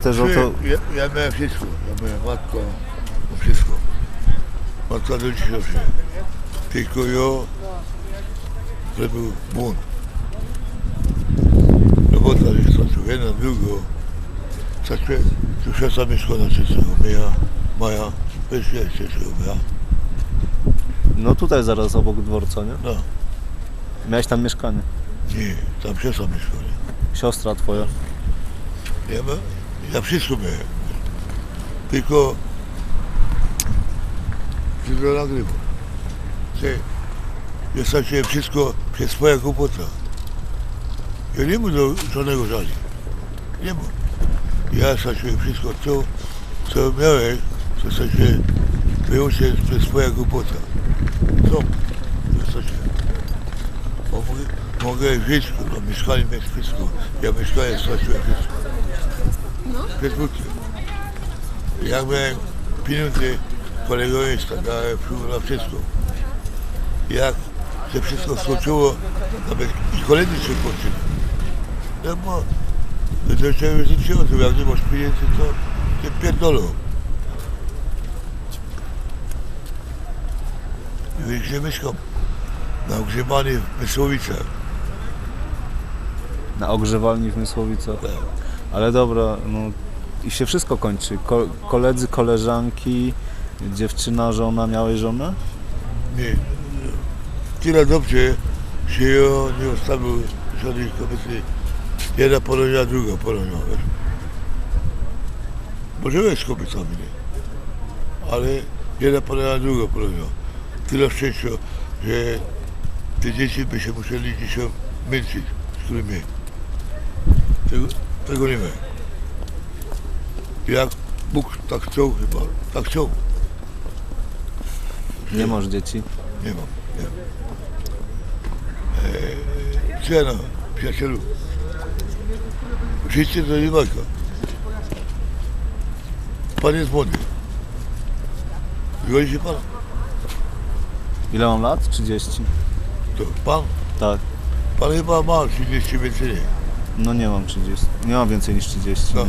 Też o to, Ja, ja miałem wszystko. Ja miałem matkę, wszystko. Matka do dzisiaj żyje. Tylko ja, że był błąd. Robota jest skończył. Jedna, drugo. Zaczął, tu szesa mieszkania trzeciego. Moja, moja, wiesz, ja trzeciego, ja. no tutaj zaraz obok dworca, nie? No, Miałeś tam mieszkanie. nie, tam szesa mieszkania. Siostra twoja. Ja, ma, ja wszystko miałem. Tylko tylko nagrywał. Ty, ja straciłem wszystko przez swoja głupota. Ja nie mam do żadnego żali. Nie mam. Ja straciłem wszystko to, co miałem, to straciłem wyłącznie przez swoja głupota. Co? Ja straciłem. Mogę, mogę żyć, no, mieszkanie mieć wszystko. Ja mieszkanie straciłem wszystko. Jak miałem pieniądze, kolegowie dałem wpływ na wszystko. Jak się wszystko skończyło, nawet i koledzy się skończyli. No bo do ciebie życzyło, to jak nie masz pieniędzy, to cię pierdolą. Gdzie mieszkam? Na ogrzewaniu w Mysłowicach. Na ogrzewalni w Mysłowicach. Tak. Ale dobra, no i się wszystko kończy. Ko koledzy, koleżanki, dziewczyna, żona, miałeś żonę? Nie. Tyle dobrze się ja nie ustawił żadnej kobiety. Jedna Polonia, druga wiesz. Bo żyłem z kobietami, nie? Ale jedna Polonia, druga Polonia. Tyle szczęścia, że te dzieci by się musieli dzisiaj męczyć, z którymi. Tego nie ma. Jak Bóg tak chciał chyba, tak chciał. Nie masz dzieci? Nie mam, nie. Eee, cena, przyjacielu. Życie to nie walka. Pan jest młody. Zgodzi się pan? Ile mam lat? 30. To pan? Tak. Pan chyba ma 30 więcej nie. No nie mam 30. Nie mam więcej niż 30. No.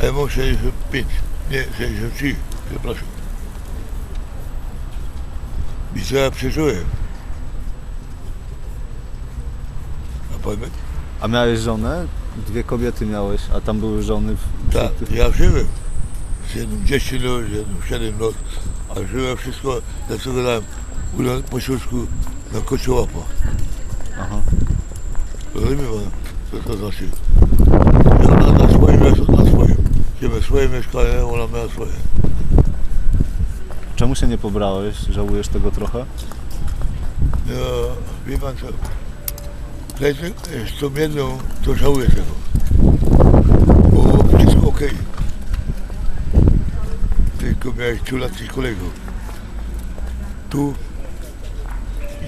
A ja mam 65. Nie, 63. Przepraszam. I co ja przeżyłem? A pan A miałeś żonę? Dwie kobiety miałeś, a tam były żony w... Tak, ja żyłem. Z jednym 10 lat, z jednym 7 lat, a żyłem wszystko, dlatego dałem po środku na kociołapa. Aha. Rozumie pan, to znaczy? Ja na, na swoim, ja na swoim. Ciebie swoje mieszkanie, ona miała swoje. Czemu się nie pobrałeś? Żałujesz tego trochę? Ja, wie pan co, Dlaczego, z tą jedną, to żałuję tego. Bo wszystko okej. Tylko miałeś tu lat tych kolegów. Tu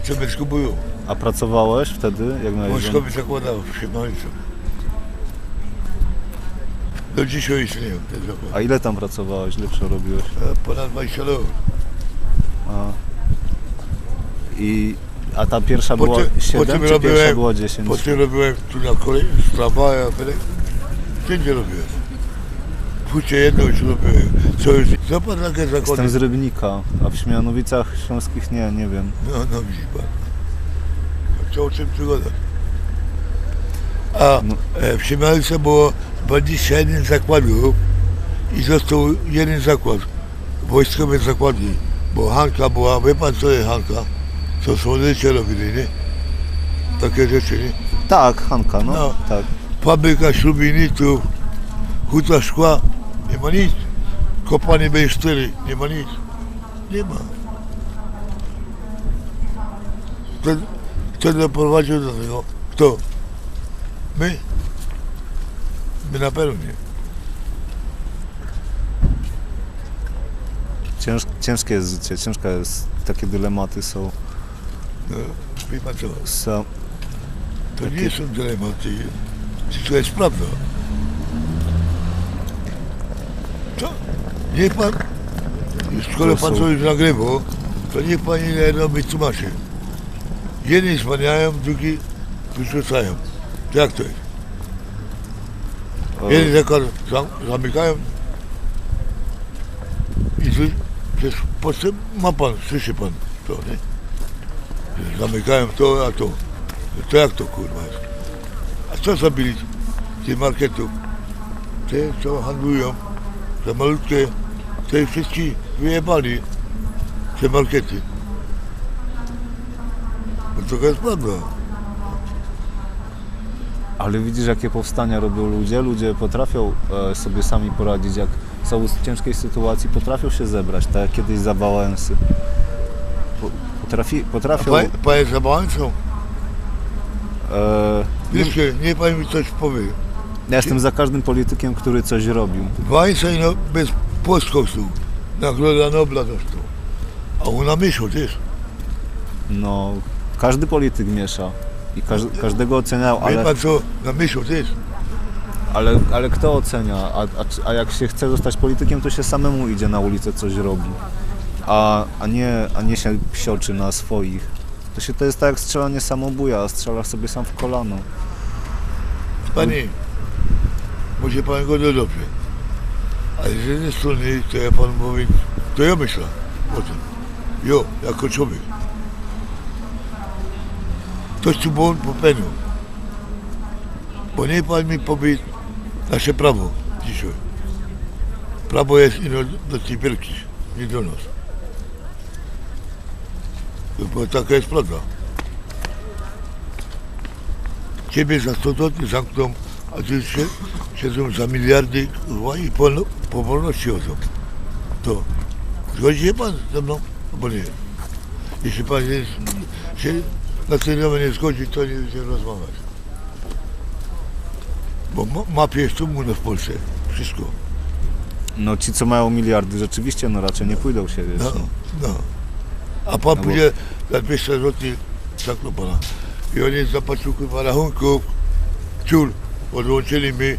i co było. A pracowałeś wtedy, jak miałeś Wojsko żonę? mi zakładał w Szymańcu. Do dzisiaj istnieją te zakłady. A ile tam pracowałeś? Ile przerobiłeś? A Ponad 20 lat. A. I... A ta pierwsza Potem- była 7 potem czy pierwsza robiłem- była 10? Potem robiłem tu na kolei, z tramwaja, wszędzie robiłem. Jedno już robiłem. Co zobacz jakie zakłady. Jestem z Rybnika, a w Śmianowicach Śląskich nie, nie wiem. No, no widzi pan. Co o czym przygoda? A No. e, w Siemianice było 21 zakładów i został jeden zakład. Wojskowe zakłady. Bo Hanka była, wie pan co jest Hanka? Co słodycze robili, nie? Takie rzeczy, nie? Tak, Hanka, no. No. Tak. Fabryka śrubinitów, huta szkła, nie ma nic. Kopanie B4, nie ma nic. Nie ma. Kto, kto doprowadził do tego? Kto? My? My na pewno nie. Cięż, ciężkie jest życie, ciężka jest, takie dylematy są. No, wie pan co? są To nie są dylematy. To jest prawda. To niech pan, skoro To pan coś nagrywał, to niech pan ile robi tłumaczy. Jedni zwalniają, drugi wyrzucają. Jak to jest? Jeden zakład zam, zamykają i tu, przez postęp ma pan, słyszy pan to, nie? Zamykają to, a to. To jak to kurwa jest? A co zabili tych marketów? Te, co handlują, te malutkie, te wszystkie wyjebali te markety. Bo to jest prawda. Ale widzisz, jakie powstania robią ludzie. Ludzie potrafią e, sobie sami poradzić, jak są w ciężkiej sytuacji, potrafią się zebrać, tak jak kiedyś za Wałęsy. Po- Potrafi, A potrafią... pan, panie Zabałańcą, E, jeszcze nie pan mi coś powie. Ja jestem za każdym politykiem, który coś robił. Wajsa no, bez płoskostu. Nagroda Nobla dostał. A ona myślał też. No, każdy polityk miesza i każ, każdego oceniał, Wie ale, pan co, na myślał też. ale, ale kto ocenia? A, a, a jak się chce zostać politykiem, to się samemu idzie na ulicę, coś robi. A, a, nie, a nie się psioczy na swoich. To się to jest tak jak strzelanie samobuja, strzelasz sobie sam w kolano. Panie, może pan go do dobrze. Ale z jednej strony, to ja panu mówię, to ja myślę o tym. Jo, jako człowiek. Ktoś tu błąd popełnił. Bo nie pan mi powie nasze prawo dzisiaj. Prawo jest ino do tej wielkich, nie do nas. Bo taka jest prawda. Ciebie za 100 zł zamkną, się, siedzą za miliardy kurwa, i po, po wolności chodzą. To zgodzi się pan ze mną? Albo nie? Jeśli pan nie, się na temat nie zgodzi, to nie będzie rozmawiać. Bo ma, mafia jest tu u nas w Polsce. Wszystko. No ci, co mają miliardy, rzeczywiście no raczej nie pójdą się, wiesz. No, No. no. A pan No bo- pójdzie za 200 zł, zamknął pana. I oni zapłacił kurwa rachunków, ciul, odłączyli mi.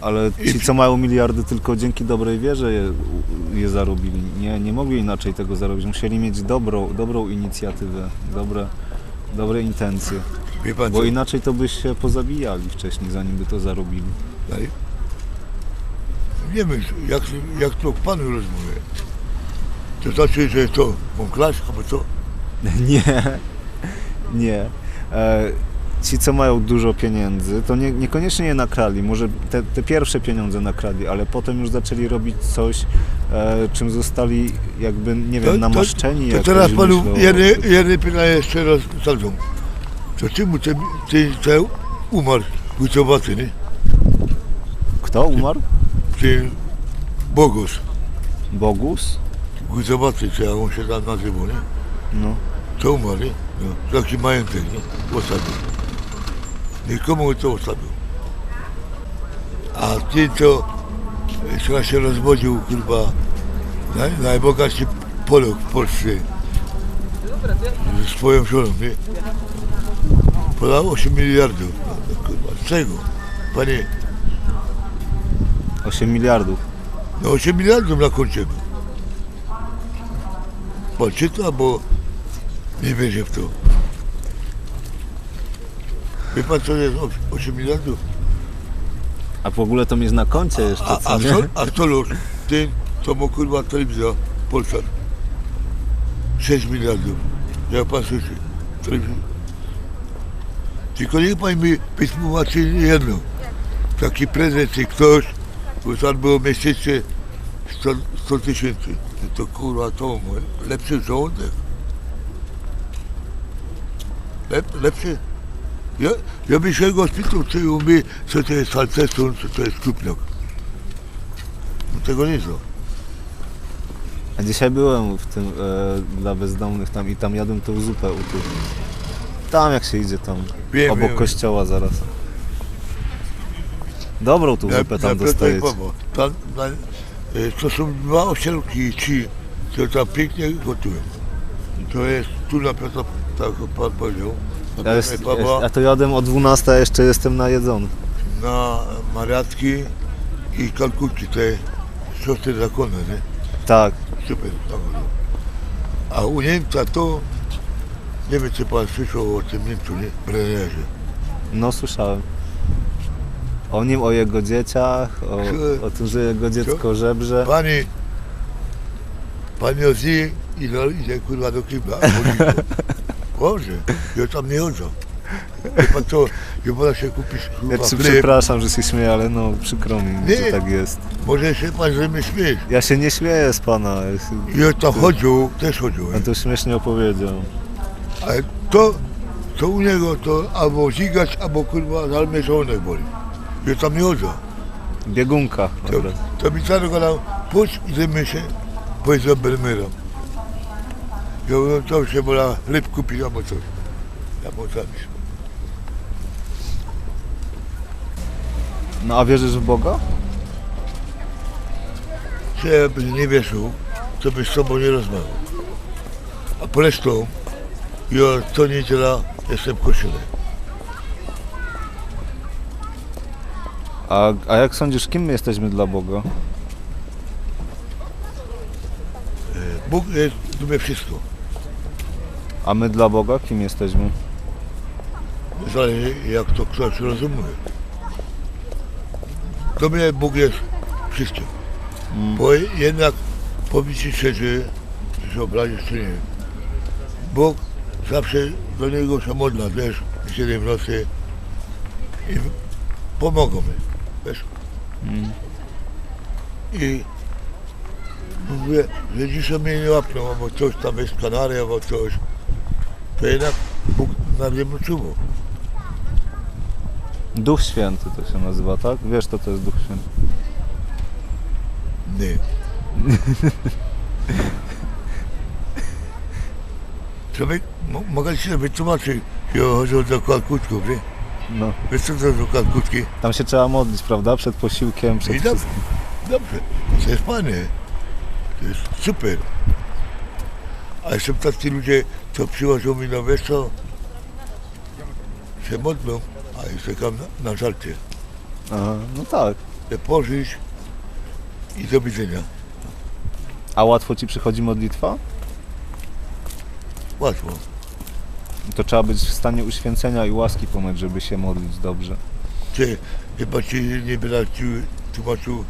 Ale ci, co mają miliardy, tylko dzięki dobrej wierze je, je zarobili. Nie, nie mogli inaczej tego zarobić. Musieli mieć dobrą, dobrą inicjatywę, dobre, dobre intencje. Wie pan Bo co? inaczej to by się pozabijali wcześniej, zanim by to zarobili. Dalej? Nie wiem, jak, jak to panu rozmówię. To znaczy, że to mam klasz, albo co? Nie, nie. E, ci, co mają dużo pieniędzy, to nie, niekoniecznie je nakradli. Może te, te pierwsze pieniądze nakradli, ale potem już zaczęli robić coś, e, czym zostali jakby, nie wiem, namaszczeni. To jakoś, teraz panu jedno, pytanie jeszcze raz zadam. To czemu ten, ten, ten umarł Gucowaty, nie? Kto umarł? Ten Bogos. Bogus? Gucowaty, co jak on się tam nazywał, nie? No. To umarł, nie? No, taki majątek, nie? Ostatnio. Nikomu to ostatnio. A ty to chyba się rozwodził, kurwa, naj, najbogatszy Polak w Polsce. Ze swoją żoną, nie? Podał 8 miliardów. No, kurwa, z czego? Panie, 8 miliardów. no 8 miliardów na koncie był. Pan czyta, bo nie wierzę w to. Wie pan co jest 8 miliardów? A w ogóle to mieć na koncie jeszcze, A, co a, nie? co, a co los? Ten, co ma kurwa telewizja Polsat. 6 miliardów. Jak pan słyszy? Telewizja. Tylko niech pan mi wytłumaczy jedno. Taki prezent czy ktoś, bo tam było miesięcznie 100 100 tysięcy. To kurwa to lepszy żołądek. Lep, lepszy? Ja, ja bym się go spytał, czy umie, co to jest salceson, co to jest krupniak. No tego nie znam. A dzisiaj byłem w tym e, dla bezdomnych tam i tam jadłem tą zupę u tych. Tam jak się idzie tam, Wiem, obok wiem. kościoła zaraz. Dobrą tą zupę tam dostajecie. Pawła. Tam, na, e, to są dwa osielki i trzy, które tam pięknie gotują. To jest tu na Piotra, tak jak pan powiedział, Ja, jest, i Pawła, ja to jadłem o 12, a jeszcze jestem najedzony. na Mariatki i Kalkutki, te siostry zakonne, nie? Tak, Super, tak. A u Niemca to, nie wiem czy pan słyszał o tym Niemcu, nie? No słyszałem. O nim, o jego dzieciach, o, Co? o tym, że jego dziecko żebrze. Pani, pani Ozzy idzie, idzie kurwa do kibla. Boże, ja tam nie chodzę. Wie pan co, ja wolę się kupić Ja kurwa ci chleb. przepraszam, że się śmieję, ale no przykro mi, Nie. że tak jest. Może się pan ze mnie śmieć. Ja się nie śmieję z pana, ja, się, Ja tam chodził, też chodził. on to śmiesznie opowiedział. Ale to, co u niego, to albo zigać, albo kurwa żołądek boli. Ja tam nie chodzę. Biegunka To, akurat. to mi cały gadał, pójdź i zajmij się, pójdź za Belmyrą. Ja mówię, to się wolę chleb kupić albo coś. Mu zapisz. No a wierzysz w Boga? Czy nie wierzył, to byś z tobą nie rozmawiał. A zresztą, ja co niedziela jestem w kościele. A, a jak sądzisz, kim my jesteśmy dla Boga? Bóg jest mnie wszystko. A my dla Boga kim jesteśmy? Zależy jak to ktoś rozumie. Do mnie Bóg jest wszystkim. Mm. Bo jednak powiedz szczerze, czy się obrazisz czy nie. Bóg zawsze do Niego się modla też, siedem w nocy i pomogą mi. Wiesz? Mm. I mówię, że dzisiaj mnie nie łapną, albo coś tam jest Kanaria, albo coś. To jednak Bóg na mnie czuwał. Duch Święty to się nazywa, tak? Wiesz, to to jest Duch Święty. Nie. Człowiek, mo- mogę ci wytłumaczyć, że chodzi o zakład kutków, nie? No. Wiesz co to jest zakład kutki? Tam się trzeba modlić, prawda? Przed posiłkiem, przed I dobrze, dobrze, to jest fajne, to jest super. A są tacy ludzie, co przychodzą mi na wiesz co, się modlą, a ja czekam na, na żarcie. Aha, no tak. Chcę pożyć i do widzenia. A łatwo ci przychodzi modlitwa? Łatwo. To trzeba być w stanie uświęcenia i łaski pomóc, żeby się modlić dobrze. Czy chyba ci nie ci tłumaczył,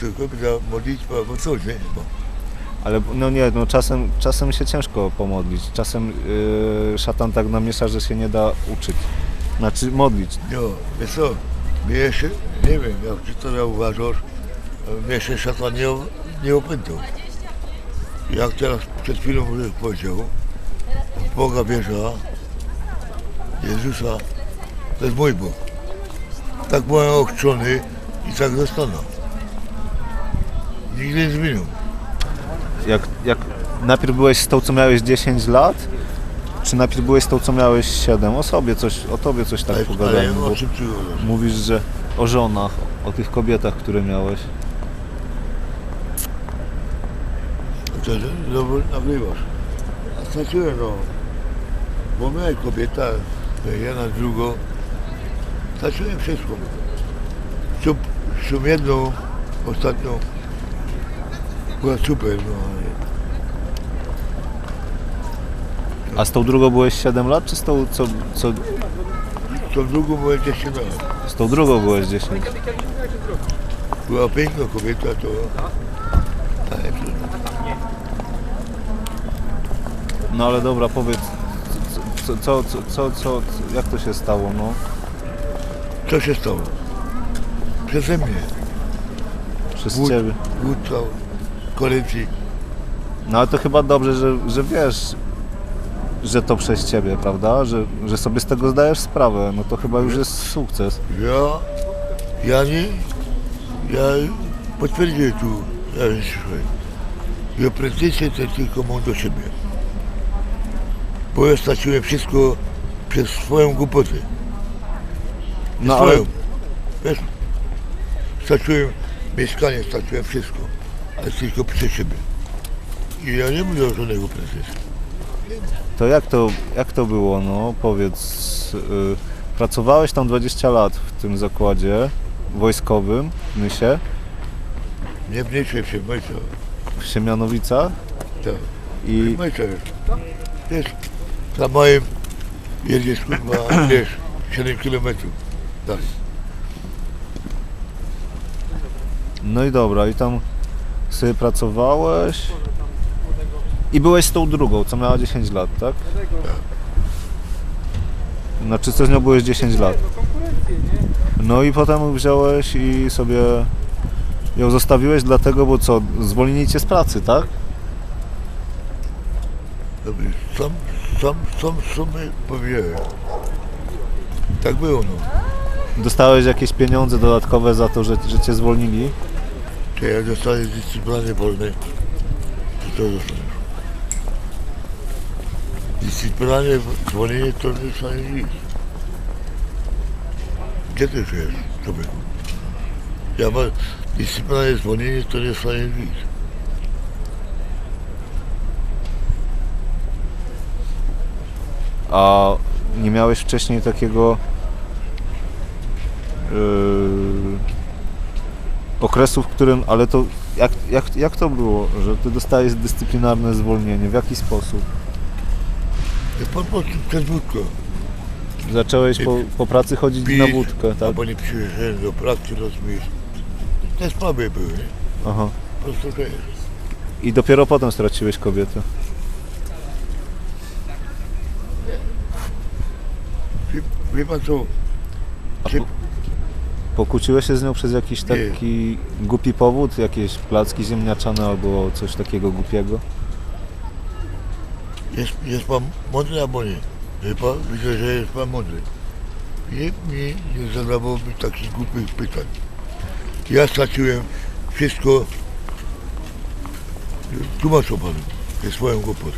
co kobieta modlitwa albo coś, nie? Bo Ale no nie, no czasem, czasem się ciężko pomodlić. Czasem yy, szatan tak namiesza, że się nie da uczyć. Znaczy modlić. no, wiesz co, mnie nie wiem, jak ty to zauważasz, mnie jeszcze szatan nie, nie opętał. Jak teraz przed chwilą powiedział, Boga wierza, Jezusa, to jest mój Bóg. Tak byłem ochrzczony i tak zostanę. Nigdy nie zmienił. Jak, jak najpierw byłeś z tą, co miałeś 10 lat, czy najpierw byłeś z tą, co miałeś 7? O sobie coś, o tobie coś tak pogadałem. Bo mówisz, że o żonach, o tych kobietach, które miałeś. To znowu nagrywasz. A straciłem no. Bo miałem kobieta, ja na drugą. Straciłem wszystko. Szum jedną, ostatnią. Była super, no A z tą drugą byłeś 7 lat, czy z tą, co, co, tą drugą byłem 10 lat. z tą drugą byłeś 10? Była piękna kobieta, to... Ale to No ale dobra, powiedz, co, co, co, co, co, jak to się stało, no? co się stało? Przeze mnie. Przez Głód, ciebie. cały. Koledzy. No ale to chyba dobrze, że, że wiesz, że to przez ciebie, prawda? Że, że sobie z tego zdajesz sprawę. No to chyba już jest sukces. Ja, ja nie, ja potwierdzę tu, ja słuchaj, ja pretensje te tylko mam do siebie. Bo ja straciłem wszystko przez swoją głupotę. No ale, swoją. Wiesz, straciłem mieszkanie, straciłem wszystko, przez siebie. I ja nie mówię o żadnego pretensji. to jak to, jak to było, no? Powiedz, y, pracowałeś tam 20 lat w tym zakładzie wojskowym w Nysie, Nie wniosłem się, myślę. w Siemianowicach Tak. i Myślę, wiesz, za moim jedziesz kurwa, wiesz, 7 kilometrów dalej. No i dobra, i tam sobie pracowałeś. I byłeś z tą drugą, co miała 10 lat, tak? Znaczy co z nią byłeś 10 lat. No i potem wziąłeś i sobie ją zostawiłeś dlatego, bo co, zwolnili cię z pracy, tak? Dobry, sam, sam, sam sobie powiedziałem. Tak było, no. Dostałeś jakieś pieniądze dodatkowe za to, że, że cię zwolnili? Czy jak dostaniesz dyscyplinarnie wolne, to co dostaniesz? Dyscyplinarnie zwolnienie to nie dostaniesz nic. Gdzie ty już jest, człowieku? Ja mam dyscyplinarnie zwolnienie, to nie dostaniesz nic. A nie miałeś wcześniej takiego yy, okresu, w którym, ale to jak, jak, jak to było, że ty dostałeś dyscyplinarne zwolnienie? W jaki sposób? Po prostu przez wódkę. Zacząłeś po, po pracy chodzić na Pić, wódkę, tak? Albo nie przyjechałem do pracy, rozumiesz. Te sprawy były? Aha. Po prostu to jest. I dopiero potem straciłeś kobietę. Wie, wie pan co? Pokłóciłeś się z nią przez jakiś Nie. taki głupi powód? Jakieś placki ziemniaczane albo coś takiego głupiego? jest, jest pan mądry albo nie? Pan? Widzę, że jest pan mądry. Nie, nie, nie zadawał mi takich głupich pytań. Ja straciłem wszystko. Tłumaczę panu. Jest swoją głupotę.